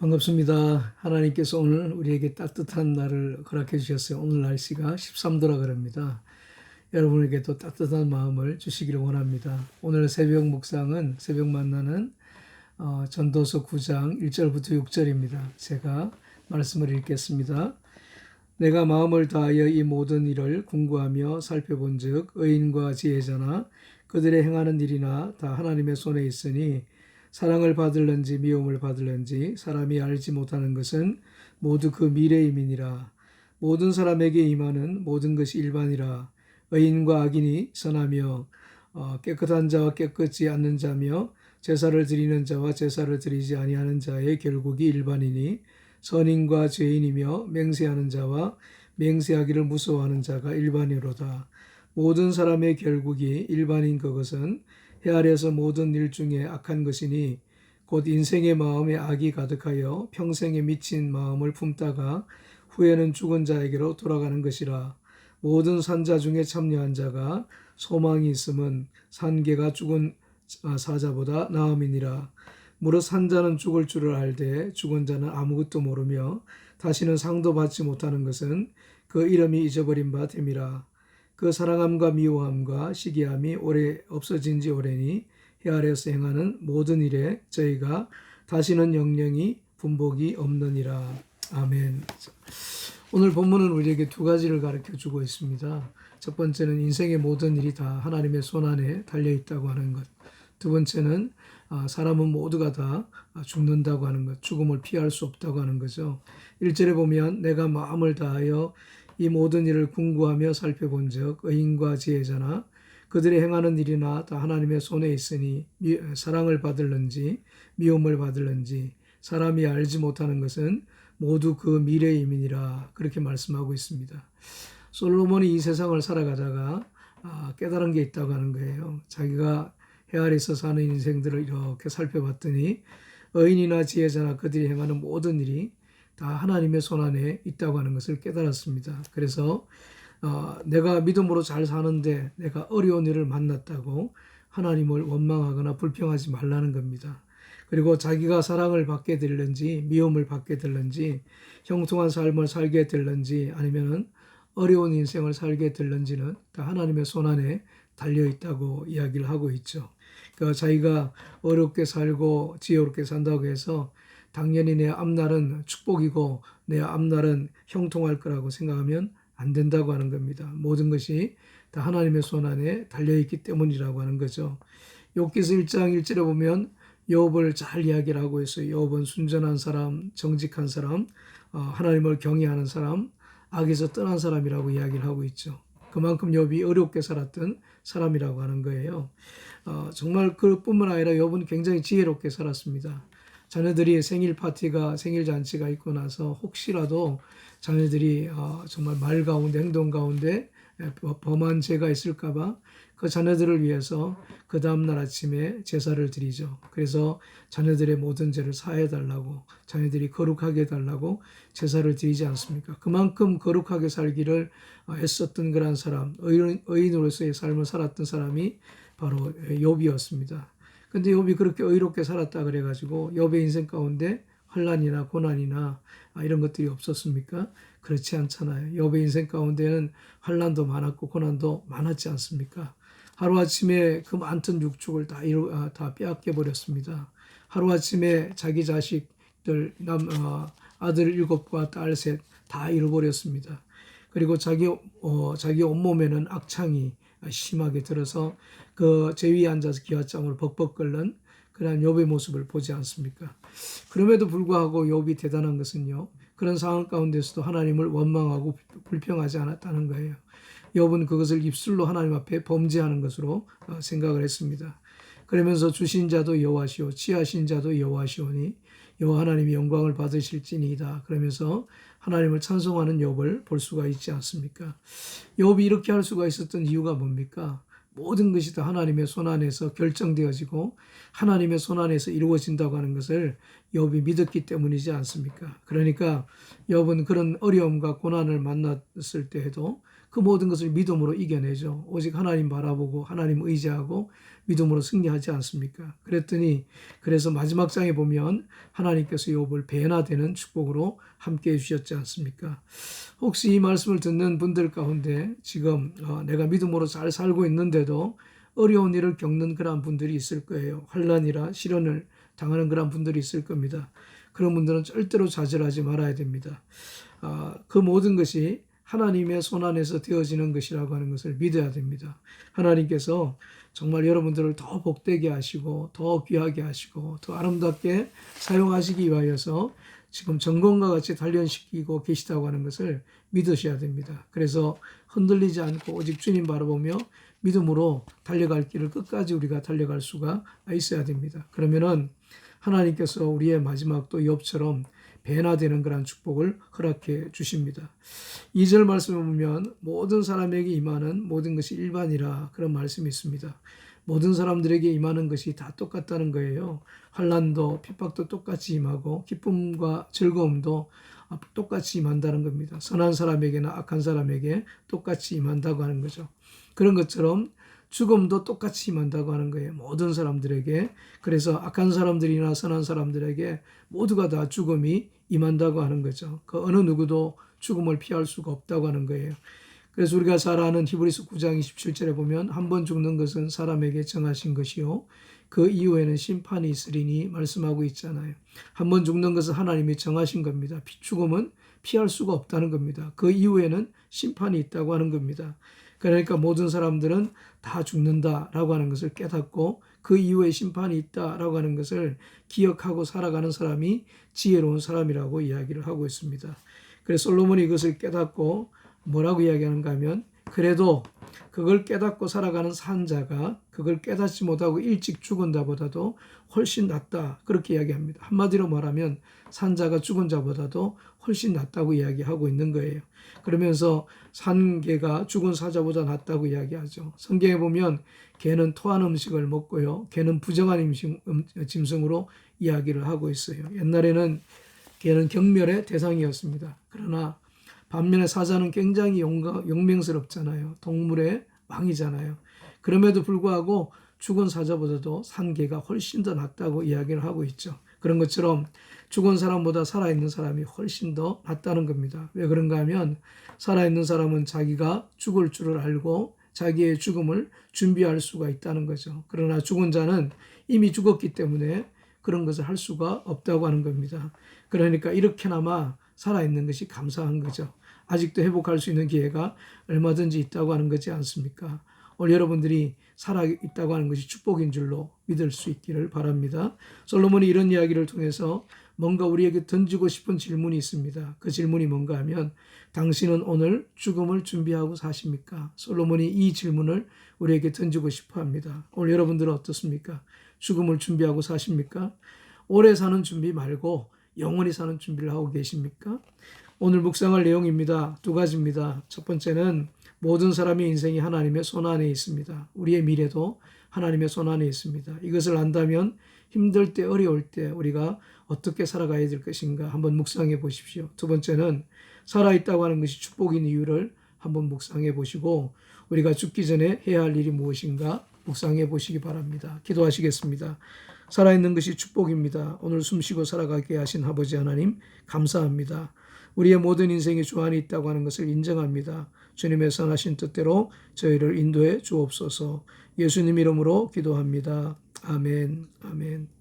반갑습니다. 하나님께서 오늘 우리에게 따뜻한 날을 허락해 주셨어요. 오늘 날씨가 13도라 그럽니다. 여러분에게도 따뜻한 마음을 주시기를 원합니다. 오늘 새벽 묵상은 새벽 만나는 어, 전도서 9장 1절부터 6절입니다. 제가 말씀을 읽겠습니다. 내가 마음을 다하여 이 모든 일을 궁구하며 살펴본즉 의인과 지혜자나 그들의 행하는 일이나 다 하나님의 손에 있으니 사랑을 받을는지 미움을 받을는지 사람이 알지 못하는 것은 모두 그 미래임이니라. 모든 사람에게 임하는 모든 것이 일반이라. 의인과 악인이 선하며 어, 깨끗한 자와 깨끗지 않는 자며 제사를 드리는 자와 제사를 드리지 아니하는 자의 결국이 일반이니 선인과 죄인이며 맹세하는 자와 맹세하기를 무서워하는 자가 일반이로다. 모든 사람의 결국이 일반인 그것은 해 아래서 모든 일 중에 악한 것이니 곧 인생의 마음에 악이 가득하여 평생에 미친 마음을 품다가 후에는 죽은 자에게로 돌아가는 것이라. 모든 산자 중에 참여한 자가 소망이 있음은 산개가 죽은 사자보다 나음이니라. 무릇 산자는 죽을 줄을 알되 죽은 자는 아무것도 모르며 다시는 상도 받지 못하는 것은 그 이름이 잊어버린 바 됨이라 그 사랑함과 미워함과 시기함이 오래 없어진 지 오래니 해 아래에서 행하는 모든 일에 저희가 다시는 영영이 분복이 없느니라. 아멘. 오늘 본문은 우리에게 두 가지를 가르쳐 주고 있습니다. 첫 번째는 인생의 모든 일이 다 하나님의 손 안에 달려 있다고 하는 것. 두 번째는 아, 사람은 모두가 다 죽는다고 하는 것, 죽음을 피할 수 없다고 하는 거죠. 1절에 보면 내가 마음을 다하여 이 모든 일을 궁구하며 살펴본즉 의인과 지혜자나 그들이 행하는 일이나 다 하나님의 손에 있으니 사랑을 받을는지 미움을 받을는지 사람이 알지 못하는 것은 모두 그 미래의 이민이라 그렇게 말씀하고 있습니다. 솔로몬이 이 세상을 살아가다가 아, 깨달은 게 있다고 하는 거예요. 자기가 해 아래서 사는 인생들을 이렇게 살펴봤더니 의인이나 지혜자나 그들이 행하는 모든 일이 다 하나님의 손 안에 있다고 하는 것을 깨달았습니다. 그래서 어, 내가 믿음으로 잘 사는데 내가 어려운 일을 만났다고 하나님을 원망하거나 불평하지 말라는 겁니다. 그리고 자기가 사랑을 받게 될는지 미움을 받게 될는지 형통한 삶을 살게 될는지 아니면은 어려운 인생을 살게 될는지는 다 하나님의 손 안에 달려 있다고 이야기를 하고 있죠. 그 자기가 어렵게 살고 지혜롭게 산다고 해서 당연히 내 앞날은 축복이고 내 앞날은 형통할 거라고 생각하면 안 된다고 하는 겁니다. 모든 것이 다 하나님의 손 안에 달려 있기 때문이라고 하는 거죠. 욥기서 1장 1절에 보면 욥을 잘 이야기를 하고 있어요. 욥은 순전한 사람, 정직한 사람, 어, 하나님을 경외하는 사람, 악에서 떠난 사람이라고 이야기를 하고 있죠. 그만큼 욥이 어렵게 살았던 사람이라고 하는 거예요. 어, 정말 그뿐만 아니라 욥은 굉장히 지혜롭게 살았습니다. 자녀들이 생일 파티가 생일 잔치가 있고 나서 혹시라도 자녀들이 어, 정말 말 가운데 행동 가운데 범한 죄가 있을까봐 그 자녀들을 위해서 그 다음날 아침에 제사를 드리죠. 그래서 자녀들의 모든 죄를 사해 달라고 자녀들이 거룩하게 해달라고 제사를 드리지 않습니까? 그만큼 거룩하게 살기를 어, 애썼던 그런 사람, 의인, 의인으로서의 삶을 살았던 사람이 바로 욥이었습니다. 근데 욥이 그렇게 의롭게 살았다 그래 가지고 욥의 인생 가운데 환란이나 고난이나 아, 이런 것들이 없었습니까? 그렇지 않잖아요. 욥의 인생 가운데는 환란도 많았고 고난도 많았지 않습니까? 하루 아침에 그 많던 육축을 다 이루, 아, 다 빼앗겨 버렸습니다. 하루 아침에 자기 자식들 남 어, 아들 일곱과 딸 셋 다 잃어버렸습니다. 그리고 자기 어, 자기 온몸에는 악창이 심하게 들어서 그 제 위에 앉아서 기와장으로 벅벅 끓는 그러한 욥의 모습을 보지 않습니까? 그럼에도 불구하고 욥이 대단한 것은요. 그런 상황 가운데서도 하나님을 원망하고 불평하지 않았다는 거예요. 욥은 그것을 입술로 하나님 앞에 범죄하는 것으로 어, 생각을 했습니다. 그러면서 주신 자도 여호와시오 취하신 자도 여호와시오니 여호와 하나님이 영광을 받으실지니이다. 그러면서 하나님을 찬송하는 욥을 볼 수가 있지 않습니까? 욥이 이렇게 할 수가 있었던 이유가 뭡니까? 모든 것이 다 하나님의 손 안에서 결정되어지고 하나님의 손 안에서 이루어진다고 하는 것을 욥이 믿었기 때문이지 않습니까? 그러니까 욥은 그런 어려움과 고난을 만났을 때에도 그 모든 것을 믿음으로 이겨내죠. 오직 하나님 바라보고 하나님 의지하고 믿음으로 승리하지 않습니까? 그랬더니 그래서 마지막 장에 보면 하나님께서 욥을 배나 되는 축복으로 함께 해 주셨지 않습니까? 혹시 이 말씀을 듣는 분들 가운데 지금 어, 내가 믿음으로 잘 살고 있는데도 어려운 일을 겪는 그러한 분들이 있을 거예요. 환란이라 시련을 당하는 그러한 분들이 있을 겁니다. 그런 분들은 절대로 좌절하지 말아야 됩니다. 아, 그 모든 것이 하나님의 손 안에서 되어지는 것이라고 하는 것을 믿어야 됩니다. 하나님께서 정말 여러분들을 더 복되게 하시고 더 귀하게 하시고 더 아름답게 사용하시기 위하여서 지금 전공과 같이 단련시키고 계시다고 하는 것을 믿으셔야 됩니다. 그래서 흔들리지 않고 오직 주님 바라보며 믿음으로 달려갈 길을 끝까지 우리가 달려갈 수가 있어야 됩니다. 그러면은 하나님께서 우리의 마지막 또 욥처럼 배나 되는 그런 축복을 허락해 주십니다. 2절 말씀에 보면 모든 사람에게 임하는 모든 것이 일반이라 그런 말씀이 있습니다. 모든 사람들에게 임하는 것이 다 똑같다는 거예요. 환란도 핍박도 똑같이 임하고 기쁨과 즐거움도 똑같이 임한다는 겁니다. 선한 사람에게나 악한 사람에게 똑같이 임한다고 하는 거죠. 그런 것처럼 죽음도 똑같이 임한다고 하는 거예요. 모든 사람들에게. 그래서 악한 사람들이나 선한 사람들에게 모두가 다 죽음이 임한다고 하는 거죠. 그 어느 누구도 죽음을 피할 수가 없다고 하는 거예요. 그래서 우리가 잘 아는 히브리서 9장 27절에 보면 한 번 죽는 것은 사람에게 정하신 것이요. 그 이후에는 심판이 있으리니 말씀하고 있잖아요. 한 번 죽는 것은 하나님이 정하신 겁니다. 죽음은 피할 수가 없다는 겁니다. 그 이후에는 심판이 있다고 하는 겁니다. 그러니까 모든 사람들은 다 죽는다라고 하는 것을 깨닫고 그 이후에 심판이 있다라고 하는 것을 기억하고 살아가는 사람이 지혜로운 사람이라고 이야기를 하고 있습니다. 그래서 솔로몬이 이것을 깨닫고 뭐라고 이야기하는가 하면 그래도 그걸 깨닫고 살아가는 산자가 그걸 깨닫지 못하고 일찍 죽은 자보다도 훨씬 낫다. 그렇게 이야기합니다. 한마디로 말하면 산자가 죽은 자보다도 훨씬 낫다고 이야기하고 있는 거예요. 그러면서 산 개가 죽은 사자보다 낫다고 이야기하죠. 성경에 보면 개는 토한 음식을 먹고요. 개는 부정한 음식, 음, 짐승으로 이야기를 하고 있어요. 옛날에는 개는 경멸의 대상이었습니다. 그러나 반면에 사자는 굉장히 용맹스럽잖아요. 동물의 왕이잖아요. 그럼에도 불구하고 죽은 사자보다도 산 개가 훨씬 더 낫다고 이야기를 하고 있죠. 그런 것처럼 죽은 사람보다 살아있는 사람이 훨씬 더 낫다는 겁니다. 왜 그런가 하면 살아있는 사람은 자기가 죽을 줄을 알고 자기의 죽음을 준비할 수가 있다는 거죠. 그러나 죽은 자는 이미 죽었기 때문에 그런 것을 할 수가 없다고 하는 겁니다. 그러니까 이렇게나마 살아있는 것이 감사한 거죠. 아직도 회복할 수 있는 기회가 얼마든지 있다고 하는 거지 않습니까? 오늘 여러분들이 살아있다고 하는 것이 축복인 줄로 믿을 수 있기를 바랍니다. 솔로몬이 이런 이야기를 통해서 뭔가 우리에게 던지고 싶은 질문이 있습니다. 그 질문이 뭔가 하면 당신은 오늘 죽음을 준비하고 사십니까? 솔로몬이 이 질문을 우리에게 던지고 싶어 합니다. 오늘 여러분들은 어떻습니까? 죽음을 준비하고 사십니까? 오래 사는 준비 말고 영원히 사는 준비를 하고 계십니까? 오늘 묵상할 내용입니다. 두 가지입니다. 첫 번째는 모든 사람의 인생이 하나님의 손 안에 있습니다. 우리의 미래도 하나님의 손 안에 있습니다. 이것을 안다면 힘들 때, 어려울 때 우리가 어떻게 살아가야 될 것인가 한번 묵상해 보십시오. 두 번째는 살아있다고 하는 것이 축복인 이유를 한번 묵상해 보시고 우리가 죽기 전에 해야 할 일이 무엇인가 묵상해 보시기 바랍니다. 기도하시겠습니다. 살아있는 것이 축복입니다. 오늘 숨쉬고 살아가게 하신 아버지 하나님 감사합니다. 우리의 모든 인생에 주안이 있다고 하는 것을 인정합니다. 주님의 선하신 뜻대로 저희를 인도해 주옵소서. 예수님 이름으로 기도합니다. 아멘. 아멘.